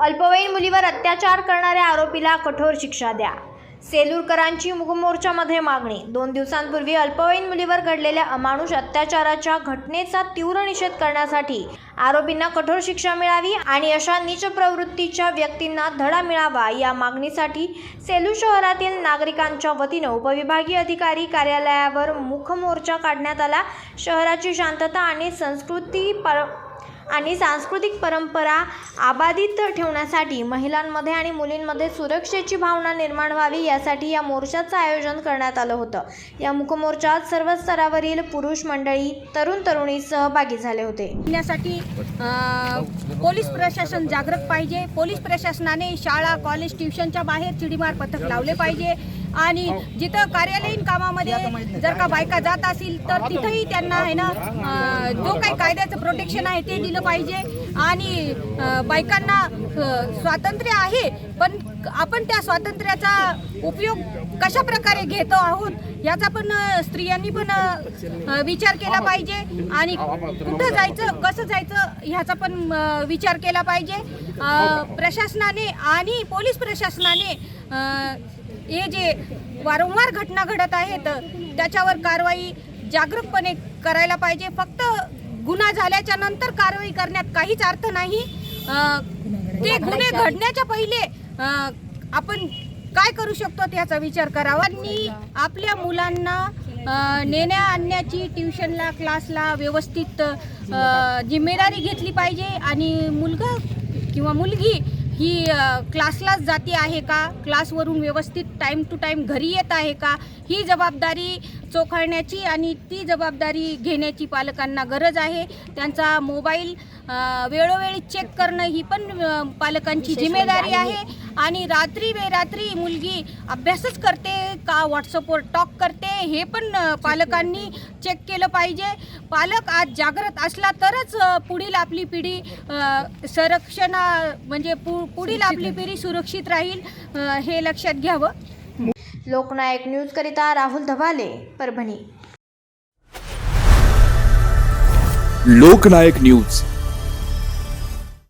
अल्पवयीन मुलीवर अत्याचार करणाऱ्या आरोपीला कठोर शिक्षा द्या. सेलूरकरांची मुखमोर्चामध्ये मागणी. दोन दिवसांपूर्वी अल्पवयीन मुलीवर घडलेल्या अमानुष अत्याचाराच्या घटनेचा तीव्र निषेध करण्यासाठी आरोपींना कठोर शिक्षा मिळावी आणि अशा नीच प्रवृत्तीच्या व्यक्तींना धडा मिळावा या मागणीसाठी सेलू शहरातील नागरिकांच्या वतीनं उपविभागीय अधिकारी कार्यालयावर मुखमोर्चा काढण्यात आला. शहराची शांतता आणि संस्कृती पर आणि सांस्कृतिक परंपरा आबाधित ठेवण्यासाठी महिलांमध्ये आणि मुलींमध्ये सुरक्षेची भावना निर्माण व्हावी यासाठी या मोर्चाचं आयोजन करण्यात आलं होतं. या मुखमोर्चात सर्व स्तरावरील पुरुष मंडळी तरुण तरुणी सहभागी झाले होते. यासाठी पोलीस प्रशासन जागृत पाहिजे. पोलीस प्रशासनाने शाळा कॉलेज ट्युशनच्या बाहेर चिडीमार पथक लावले पाहिजे. आणि जिथं कार्यालयीन कामामध्ये जर का बायका जात असतील तर तिथंही त्यांना आहे ना जो काही कायद्याचं प्रोटेक्शन आहे ते दिलं पाहिजे. आणि बायकांना स्वातंत्र्य आहे पण आपण त्या स्वातंत्र्याचा उपयोग कशा प्रकारे घेतो आहोत याचा पण स्त्रियांनी पण विचार केला पाहिजे. आणि कुठं जायचं कसं जायचं ह्याचा पण विचार केला पाहिजे. प्रशासनाने आणि पोलीस प्रशासनाने हे जे वारंवार घटना घडत आहेत त्याच्यावर कारवाई जागरूकपणे करायला पाहिजे. फक्त गुन्हा झाल्याच्यानंतर कारवाई करण्यात काहीच अर्थ नाही. ते गुन्हे घडण्याच्या पहिले आपण काय करू शकतो त्याचा विचार करावा आणि आपल्या मुलांना नेण्या आणण्याची ट्युशनला क्लासला व्यवस्थित जिम्मेदारी घेतली पाहिजे. आणि मुलगा किंवा मुलगी ही क्लासलाच जाती आहे का? क्लासवरून व्यवस्थित टाईम टू टाईम घरी येत आहे का? ही जबाबदारी चोखाळण्याची आणि ती जबाबदारी घेण्याची पालकांना गरज आहे. त्यांचा मोबाईल वेळोवेळी चेक करणं ही पण पालकांची जिम्मेदारी आहे. आणि रात्री बेरात्री मुलगी अभ्यासच करते का व्हॉट्सअपवर टॉक करते हे पण पालकांनी चेक केलं पाहिजे. पालक आज जागृत असला तरच पुढील आपली पिढी संरक्षणा म्हणजे पु पुढील आपली पिढी सुरक्षित राहील हे लक्षात घ्यावं. लोकनायक न्यूजकरिता राहुल धबाले परभणी. लोकनायक न्यूज.